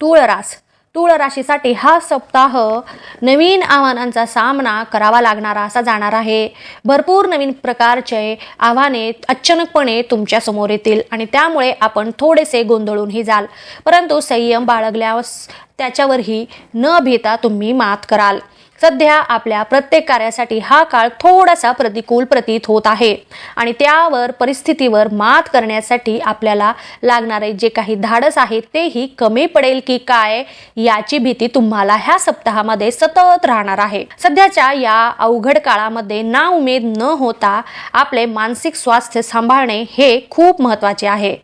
तुळरास. रास राशीसाठी हा सप्ताह नवीन आव्हानांचा सामना करावा लागणारा असा जाणार आहे. भरपूर नवीन प्रकारचे आव्हाने अचानकपणे तुमच्यासमोर येतील आणि त्यामुळे आपण थोडेसे गोंधळूनही जाल. परंतु संयम बाळगल्यास त्याच्यावरही न भीता तुम्ही मात कराल. सध्या आपल्या प्रत्येक कार्यासाठी हा काळ थोडासा प्रतिकूल प्रतीत होत आहे. आणि त्यावर परिस्थितीवर मात करण्यासाठी आपल्याला लागणारे जे काही धाडस आहे तेही कमी पडेल की काय याची भीती तुम्हाला ह्या सप्ताहामध्ये सतत राहणार आहे. सध्याच्या या अवघड काळामध्ये ना उमेद न होता आपले मानसिक स्वास्थ्य सांभाळणे हे खूप महत्त्वाचे आहे.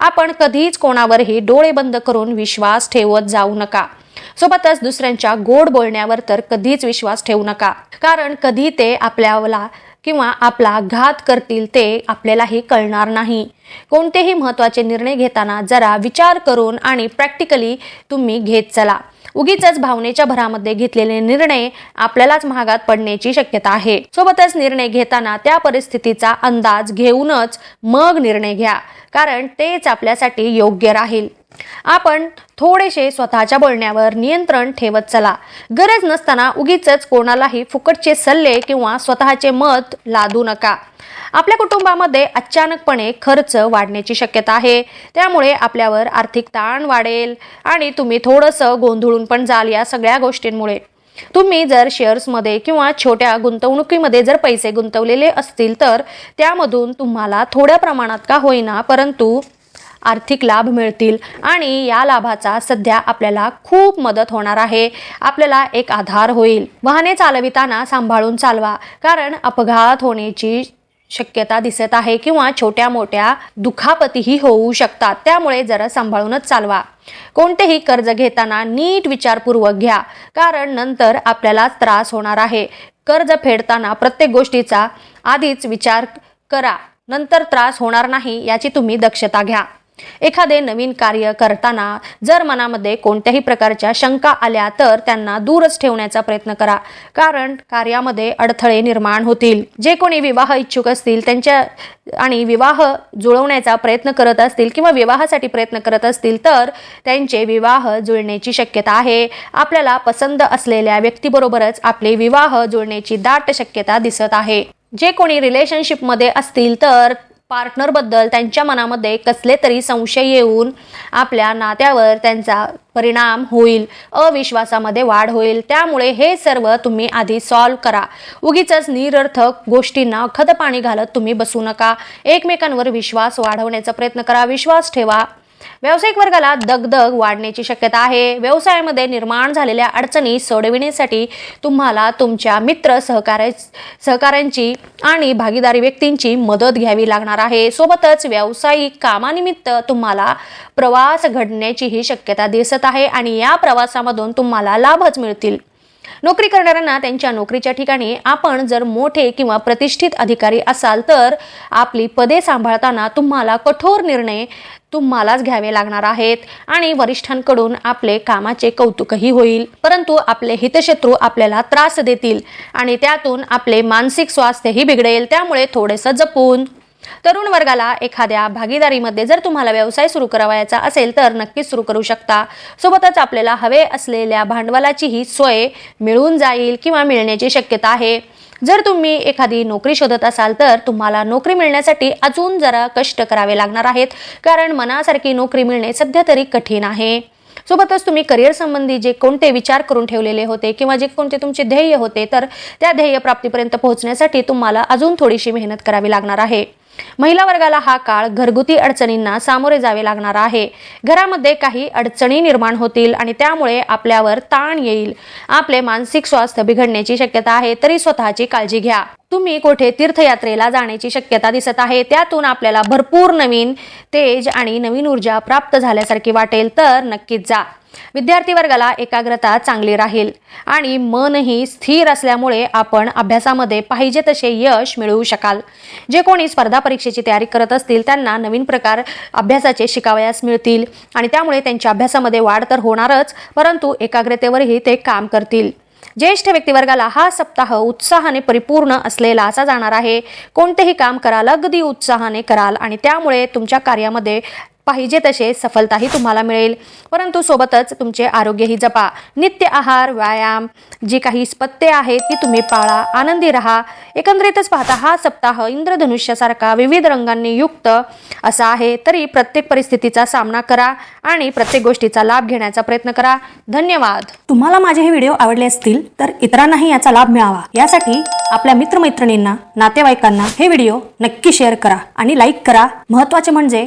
आपण कधीच कोणावरही डोळे बंद करून विश्वास ठेवत जाऊ नका. सोबतच दुसऱ्यांच्या गोड बोलण्यावर तर कधीच विश्वास ठेवू नका. कारण कधी ते आपल्याला किंवा आपला घात करतील ते आपल्यालाही कळणार नाही. कोणतेही महत्त्वाचे निर्णय घेताना जरा विचार करून आणि प्रॅक्टिकली तुम्ही घेत चला. उगीच भावनेच्या भरामध्ये घेतलेले निर्णय आपल्यालाच महागात पडण्याची शक्यता आहे. सोबतच निर्णय घेताना त्या परिस्थितीचा अंदाज घेऊनच मग निर्णय घ्या कारण तेच आपल्यासाठी योग्य राहील. आपण थोडेसे स्वतःच्या बोलण्यावर नियंत्रण ठेवत चला. गरज नसताना उगीच कोणालाही फुकटचे सल्ले किंवा स्वतःचे मत लादू नका. आपल्या कुटुंबामध्ये अचानकपणे खर्च वाढण्याची शक्यता आहे. त्यामुळे आपल्यावर आर्थिक ताण वाढेल आणि तुम्ही थोडंसं गोंधळून पण जाल या सगळ्या गोष्टींमुळे. तुम्ही जर शेअर्समध्ये किंवा छोट्या गुंतवणुकीमध्ये जर पैसे गुंतवलेले असतील तर त्यामधून तुम्हाला थोड्या प्रमाणात का होईना परंतु आर्थिक लाभ मिळतील आणि या लाभाचा सध्या आपल्याला खूप मदत होणार आहे. आपल्याला एक आधार होईल. वाहने चालविताना सांभाळून चालवा कारण अपघात होण्याची शक्यता दिसत आहे किंवा छोट्या मोठ्या दुखापतीही होऊ शकतात. त्यामुळे जरा सांभाळूनच चालवा. कोणतेही कर्ज घेताना नीट विचारपूर्वक घ्या. कारण नंतर आपल्याला त्रास होणार आहे. कर्ज फेडताना प्रत्येक गोष्टीचा आधीच विचार करा. नंतर त्रास होणार नाही याची तुम्ही दक्षता घ्या. एखादे नवीन कार्य करताना जर मनामध्ये कोणत्याही प्रकारच्या शंका आल्या तर त्यांना दूरच ठेवण्याचा प्रयत्न करा. कारण कार्यामध्ये अडथळे निर्माण होतील. जे कोणी विवाह इच्छुक असतील त्यांच्या आणि विवाह जुळवण्याचा प्रयत्न करत असतील किंवा विवाहासाठी प्रयत्न करत असतील तर त्यांचे विवाह जुळण्याची शक्यता आहे. आपल्याला पसंत असलेल्या व्यक्तीबरोबरच आपले विवाह जुळण्याची दाट शक्यता दिसत आहे. जे कोणी रिलेशनशिपमध्ये असतील तर पार्टनरबद्दल त्यांच्या मनामध्ये कसले तरी संशय येऊन आपल्या नात्यावर त्यांचा परिणाम होईल अविश्वासामध्ये वाढ होईल. त्यामुळे हे सर्व तुम्ही आधी सॉल्व करा. उगीच निरर्थक गोष्टींना खत पाणी घालत तुम्ही बसू नका. एकमेकांवर विश्वास वाढवण्याचा प्रयत्न करा. विश्वास ठेवा. व्यावसायिक वर्गाला दगदग वाढण्याची शक्यता आहे. व्यवसायामध्ये निर्माण झालेल्या अडचणी सोडविण्यासाठी तुम्हाला तुमच्या मित्र सहकार्य सहकाऱ्यांची आणि भागीदारी व्यक्तींची मदत घ्यावी लागणार आहे. सोबतच व्यावसायिक कामानिमित्त तुम्हाला प्रवास घडण्याचीही शक्यता दिसत आहे आणि या प्रवासामधून तुम्हाला लाभच मिळतील. नोकरी करणाऱ्यांना त्यांच्या नोकरीच्या ठिकाणी आपण जर मोठे किंवा प्रतिष्ठित अधिकारी असाल तर आपली पदे सांभाळताना तुम्हाला कठोर निर्णय तुम्हालाच घ्यावे लागणार आहेत आणि वरिष्ठांकडून आपले कामाचे कौतुकही होईल. परंतु आपले हितशत्रू आपल्याला त्रास देतील आणि त्यातून आपले मानसिक स्वास्थ्यही बिघडेल. त्यामुळे थोडेसं जपून तरुण वर्गाला एखाद्या भागीदारीमध्ये जर तुम्हाला व्यवसाय सुरू करावायचा असेल तर नक्कीच सुरू करू शकता. सोबतच आपल्याला हवे असलेल्या भांडवलाचीही सोय मिळून जाईल किंवा मिळण्याची शक्यता आहे. जर तुम्ही एखादी नोकरी शोधत असाल तर तुम्हाला नोकरी मिळण्यासाठी अजून जरा कष्ट करावे लागणार आहेत कारण मनासारखी नोकरी मिळणे सध्या तरी कठीण आहे. सोबतच तुम्ही करिअर संबंधी जे कोणते विचार करून ठेवलेले होते किंवा जे कोणते तुमचे ध्येय होते तर त्या ध्येय प्राप्तीपर्यंत पोहोचण्यासाठी तुम्हाला अजून थोडीशी मेहनत करावी लागणार आहे. महिला वर्गाला हा काळ घरगुती अडचणींना सामोरे जावे लागणार आहे. घरामध्ये काही अडचणी निर्माण होतील आणि त्यामुळे आपल्यावर ताण येईल. आपले मानसिक स्वास्थ्य बिघडण्याची शक्यता आहे तरी स्वतःची काळजी घ्या. तुम्ही कोठे तीर्थयात्रेला जाण्याची शक्यता दिसत आहे त्यातून आपल्याला भरपूर नवीन तेज आणि नवीन ऊर्जा प्राप्त झाल्यासारखी वाटेल तर नक्कीच जा. विद्यार्थी वर्गाला एकाग्रता चांगली राहील आणि मनही स्थिर असल्यामुळे आपण अभ्यासामध्ये पाहिजे तसे यश मिळवू शकाल. जे कोणी स्पर्धा परीक्षेची तयारी करत असतील त्यांना नवीन प्रकार अभ्यासाचे शिकावयास मिळतील आणि त्यामुळे त्यांच्या अभ्यासामध्ये वाढ तर होणारच परंतु एकाग्रतेवरही ते काम करतील. ज्येष्ठ व्यक्तिवर्गाला हा सप्ताह उत्साहाने परिपूर्ण असलेला असा जाणार आहे. कोणतेही काम कराल अगदी उत्साहाने कराल आणि त्यामुळे तुमच्या कार्यामध्ये पाहिजे तसे सफलताही तुम्हाला मिळेल. परंतु सोबतच तुमचे आरोग्यही जपा. नित्य आहार व्यायाम जी काही पत्ते आहेत ती तुम्ही पाळा. आनंदी राहा. एकंदरीतच पाहता हा सप्ताह इंद्रधनुष्यासारखा विविध रंगांनी युक्त असा आहे. तरी प्रत्येक परिस्थितीचा सामना करा आणि प्रत्येक गोष्टीचा लाभ घेण्याचा प्रयत्न करा. धन्यवाद. तुम्हाला माझे हे व्हिडिओ आवडले असतील तर इतरांनाही याचा लाभ मिळावा. यासाठी आपल्या मित्रमैत्रिणींना नातेवाईकांना हे व्हिडिओ नक्की शेअर करा आणि लाईक करा. महत्त्वाचे म्हणजे